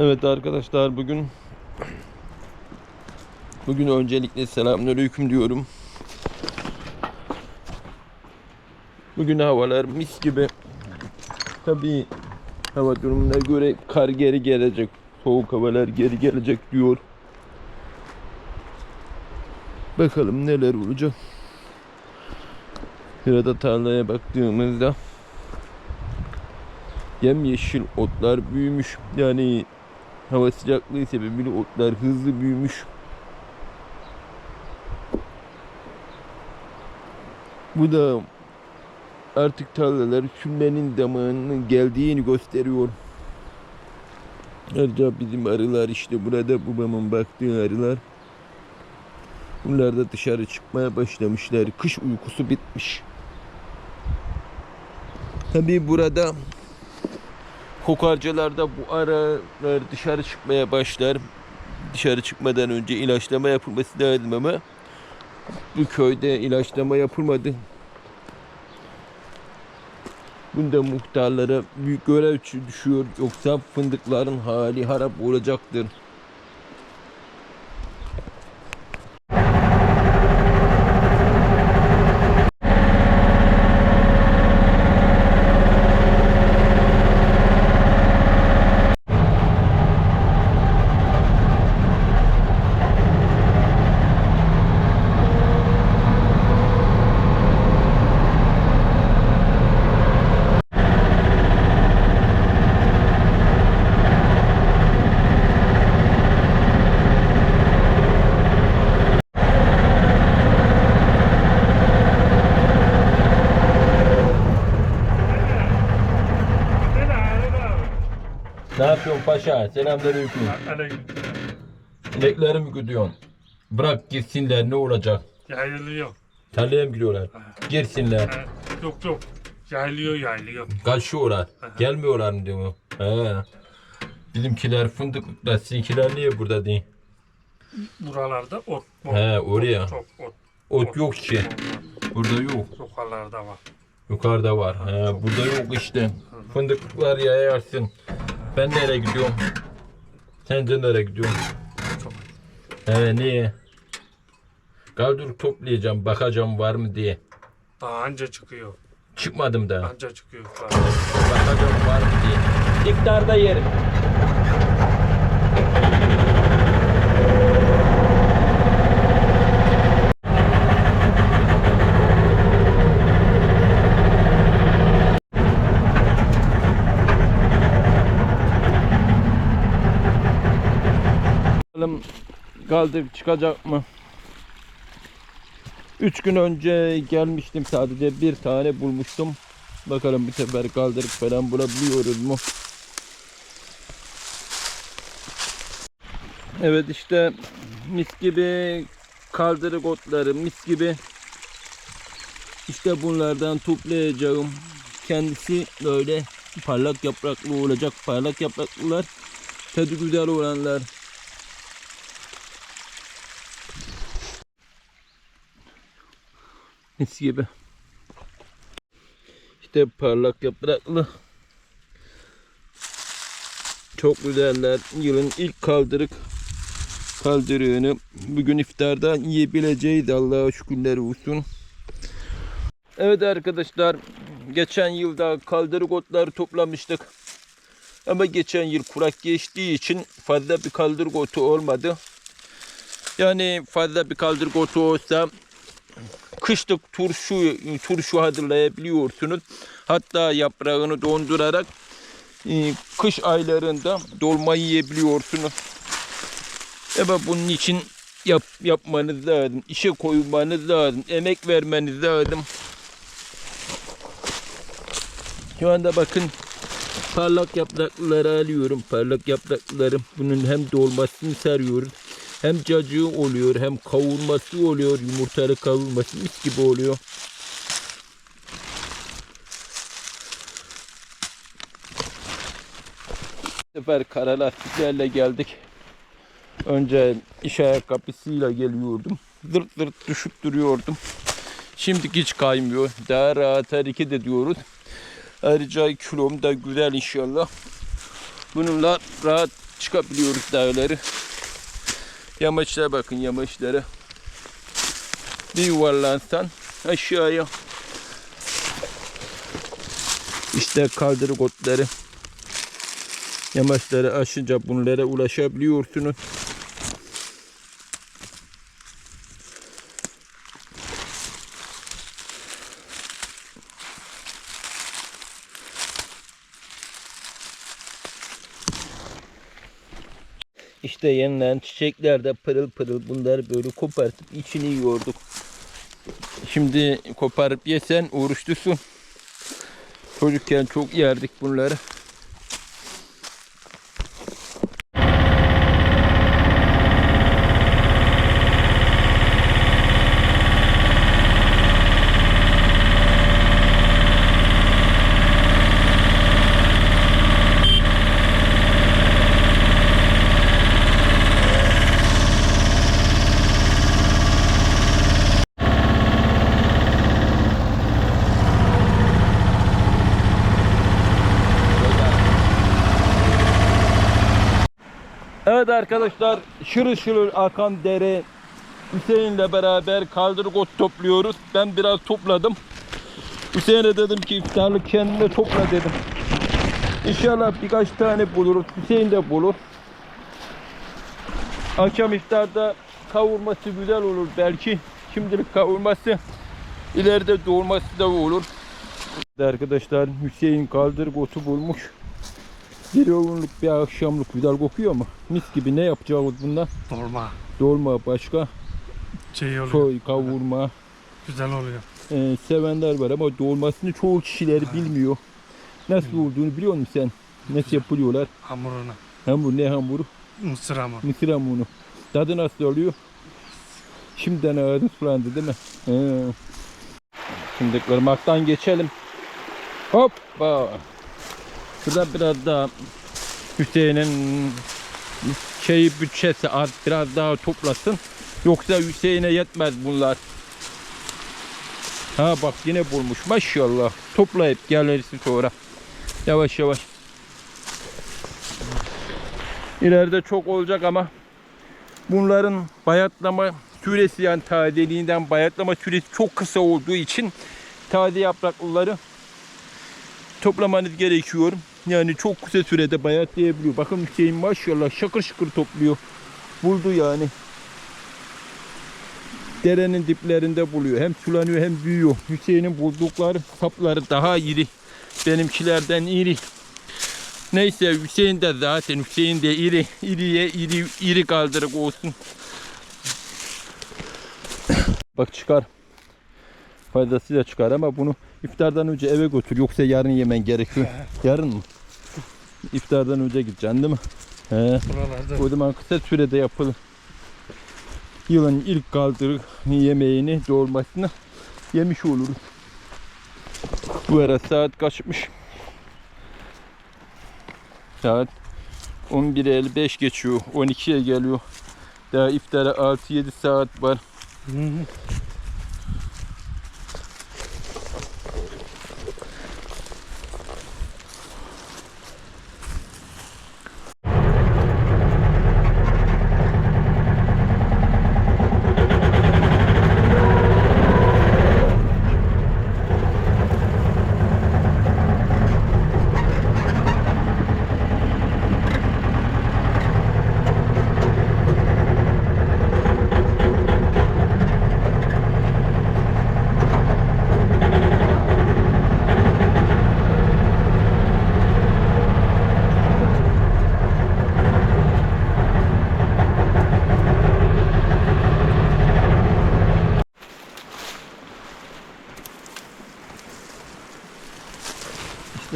Evet arkadaşlar bugün bugün öncelikle selamünaleyküm diyorum. Bugün havalar mis gibi. Tabii hava durumuna göre kar geri gelecek. Soğuk havalar geri gelecek diyor. Bakalım neler olacak. Sırada tarlaya baktığımızda yemyeşil otlar büyümüş. Yani hava sıcaklığı sebebiyle otlar hızlı büyümüş. Bu da artık tarlalar sürmenin zamanının geldiğini gösteriyor. Ayrıca bizim arılar işte burada babamın baktığı arılar. Bunlar da dışarı çıkmaya başlamışlar. Kış uykusu bitmiş. Tabii burada kokarcalarda bu aralar dışarı çıkmaya başlar. Dışarı çıkmadan önce ilaçlama yapılması lazım ama bu köyde ilaçlama yapılmadı. Bunda muhtarlara büyük görev düşüyor. Yoksa fındıkların hali harap olacaktır. Ne yapıyorsun paşa? Selamünaleyküm. Aleyküm. İnekleri mi güdüyorsun? Bırak gitsinler ne olacak? Yayılıyor. Tarlaya mı gidiyorlar? Girsinler. Ha, Yok yok. Yayılıyor yayılıyor. Kaçıyorlar. Gelmiyorlar mı diyor. He. Bizimkiler fındıklıkta, sizinkiler niye burada değil? Buralarda ot. ot He, oraya. Çok ot. Ot yok ki. Burada yok. Yukarılarda var. Yukarıda var. He, burada yok işte. Fındıklıklar yayarsın. Ben nereye gidiyorum? Sen de nereye gidiyorsun? Çok. He niye? Kaldır toplayacağım, bakacağım var mı diye. Daha anca çıkıyor. Çıkmadım da. Anca çıkıyor. Bakacağım var mı diye. İktarda yerim. Bakalım kaldır çıkacak mı? Üç gün önce gelmiştim sadece bir tane bulmuştum. Bakalım bir sefer kaldırıp falan bulabiliyoruz mu? Evet işte mis gibi kaldırık otları mis gibi işte bunlardan toplayacağım. Kendisi böyle parlak yapraklı olacak. Parlak yapraklılar tadı güzel olanlar. Mis gibi. İşte parlak yapraklı. Çok güzeller. Yılın ilk kaldırık kaldırığını bugün iftarda yiyebileceğiz. Allah'a şükürler olsun. Evet arkadaşlar. Geçen yılda kaldırık otları toplamıştık. Ama geçen yıl kurak geçtiği için fazla bir kaldırık otu olmadı. Yani fazla bir kaldırık otu olsa kışlık turşu turşu hazırlayabiliyorsunuz. Hatta yaprağını dondurarak e, kış aylarında dolma yiyebiliyorsunuz. Ama bunun için yap, yapmanız lazım. işe koymanız lazım. Emek vermeniz lazım. Şu anda bakın parlak yaprakları alıyorum. Parlak yaprakları. Bunun hem dolmasını sarıyoruz. Hem cacığı oluyor hem kavurması oluyor. Yumurtalı kavurması mis gibi oluyor. Bu sefer kara lastiklerle geldik. Önce iş ayakkabısıyla geliyordum. Zırt zırt düşüp duruyordum. Şimdi hiç kaymıyor. Daha rahat hareket ediyoruz. Ayrıca kilom da güzel inşallah. Bununla rahat çıkabiliyoruz dağları. Yamaçlara bakın yamaçlara. Bir yuvarlansan aşağıya. İşte kaldırık otları. Yamaçları aşınca bunlara ulaşabiliyorsunuz. İşte yenilen çiçekler de pırıl pırıl bunları böyle kopartıp içini yiyorduk. Şimdi koparıp yesen oruçlusun. Çocukken çok yerdik bunları. Evet arkadaşlar şırıl şırıl akan dere Hüseyin'le beraber kaldırık ot topluyoruz. Ben biraz topladım. Hüseyin'e dedim ki iftarlık kendine topla dedim. İnşallah birkaç tane buluruz. Hüseyin de bulur. Akşam iftarda kavurması güzel olur belki. Şimdilik kavurması ileride doğurması da olur. Arkadaşlar Hüseyin kaldırık otu bulmuş. Bir yoğunluk bir akşamlık güzel kokuyor mu? Mis gibi ne yapacağız bundan? Dolma. Dolma başka, Şey oluyor. soy, kavurma. Güzel oluyor. Ee, sevenler var ama dolmasını çoğu kişileri bilmiyor. Nasıl olduğunu biliyor musun sen? Nasıl yapılıyorlar? Hamuruna. Hamur ne hamuru? Mısır hamuru. Mısır hamuru. Tadı nasıl oluyor? Şimdiden ağzın sulandı değil mi? He. Şimdi ırmaktan geçelim. Hoppa. Şurada biraz daha Hüseyin'in şeyi bütçesi az biraz daha toplasın. Yoksa Hüseyin'e yetmez bunlar. Ha bak yine bulmuş maşallah. Toplayıp gelirsin sonra. Yavaş yavaş. İleride çok olacak ama bunların bayatlama süresi yani tazeliğinden bayatlama süresi çok kısa olduğu için taze yapraklıları toplamanız gerekiyor. Yani çok kısa sürede bayatlayabiliyor. Bakın Hüseyin maşallah şakır şıkır topluyor. Buldu yani. Derenin diplerinde buluyor. Hem sulanıyor hem büyüyor. Hüseyin'in buldukları sapları daha iri. Benimkilerden iri. Neyse Hüseyin de zaten Hüseyin de iri. İriye iri, iri kaldırık olsun. Bak çıkar. Faydası da çıkar ama bunu iftardan önce eve götür. Yoksa yarın yemen gerekiyor. Yarın mı? İftardan önce gideceksin değil mi? He. Buralarda O zaman kısa sürede yapılır. Yılın ilk kaldırık yemeğini dolmasını yemiş oluruz. Bu ara saat kaçmış? Saat 11.55 geçiyor. 12'ye geliyor. Daha iftara 6-7 saat var. Hı hı.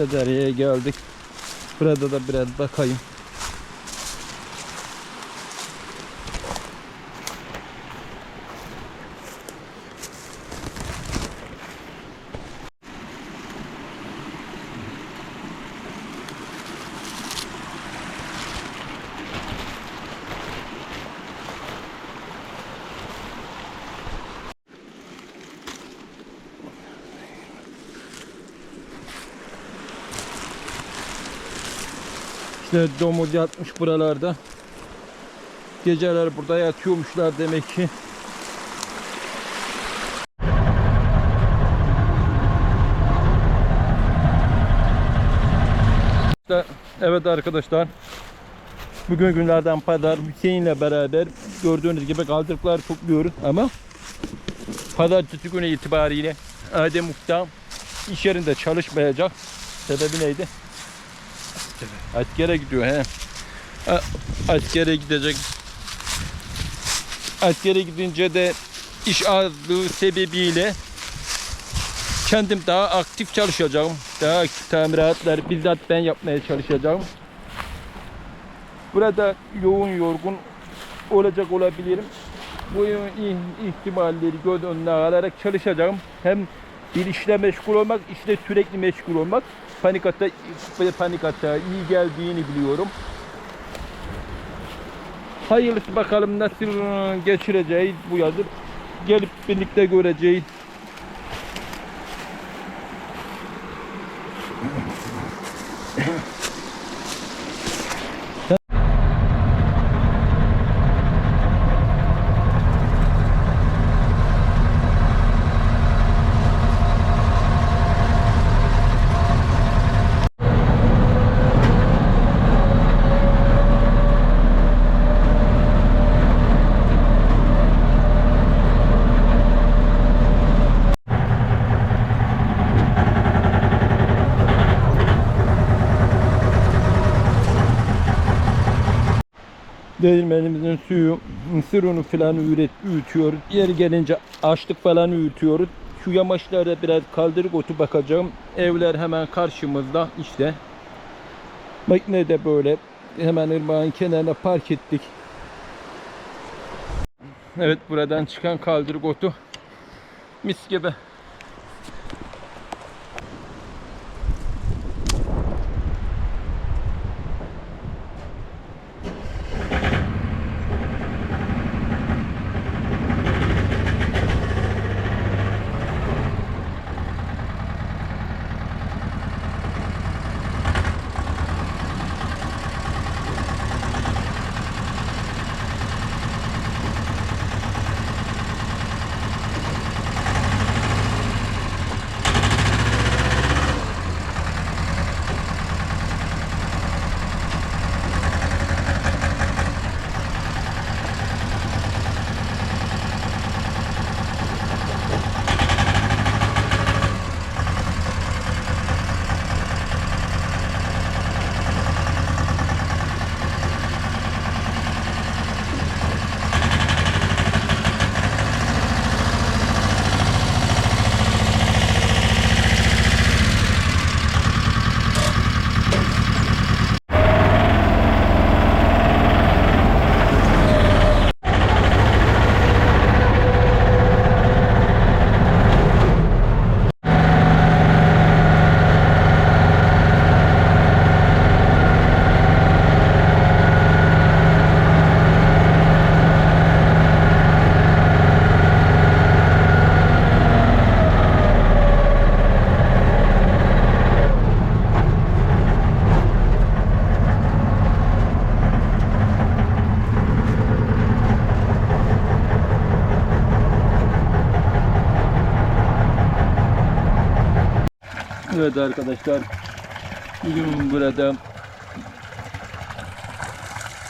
İşte dereye geldik. Burada da biraz bakayım. İşte domuz yatmış buralarda. Geceler burada yatıyormuşlar demek ki. İşte, evet arkadaşlar. Bugün günlerden pazar Hüseyin'le beraber gördüğünüz gibi kaldırıklar topluyoruz ama pazartesi günü itibariyle Adem Usta iş yerinde çalışmayacak. Sebebi neydi? Askere gidiyor he. A- Askere gidecek. Askere gidince de iş azlığı sebebiyle kendim daha aktif çalışacağım. Daha aktif tamiratlar bizzat ben yapmaya çalışacağım. Burada yoğun yorgun olacak olabilirim. Bu ih- ihtimalleri göz önüne alarak çalışacağım. Hem bir işle meşgul olmak, işle sürekli meşgul olmak. Panik ata, panik ata iyi geldiğini biliyorum. Hayırlısı bakalım nasıl geçireceğiz bu yazı. Gelip birlikte göreceğiz. Değirmenimizin suyu, mısır unu falan üret, üyütüyoruz. Yeri gelince açlık falan üyütüyoruz. Şu yamaçlarda biraz kaldırık otu bakacağım. Evler hemen karşımızda işte. Makine de böyle hemen ırmağın kenarına park ettik. Evet buradan çıkan kaldırık otu mis gibi. Evet arkadaşlar bugün burada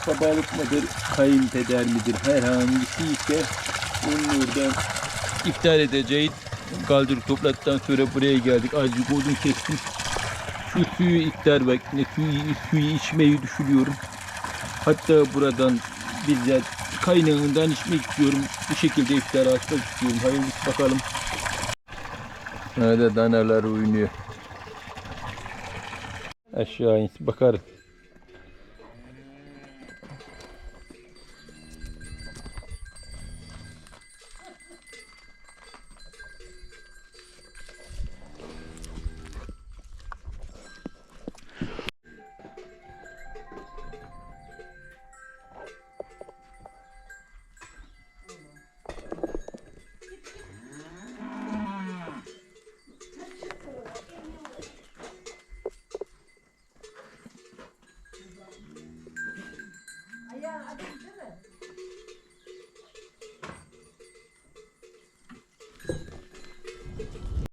babalık mıdır, kayınpeder midir herhangisi ise onun oradan iptal edeceğiz. Kaldır topladıktan sonra buraya geldik. Azıcık odun kestim. Şu suyu iptal vaktinde suyu, suyu içmeyi düşünüyorum. Hatta buradan bizzat kaynağından içmek istiyorum. Bu şekilde iftara açmak istiyorum. Hayırlısı bakalım. Nerede danalar oynuyor. Aşağı in bakarım.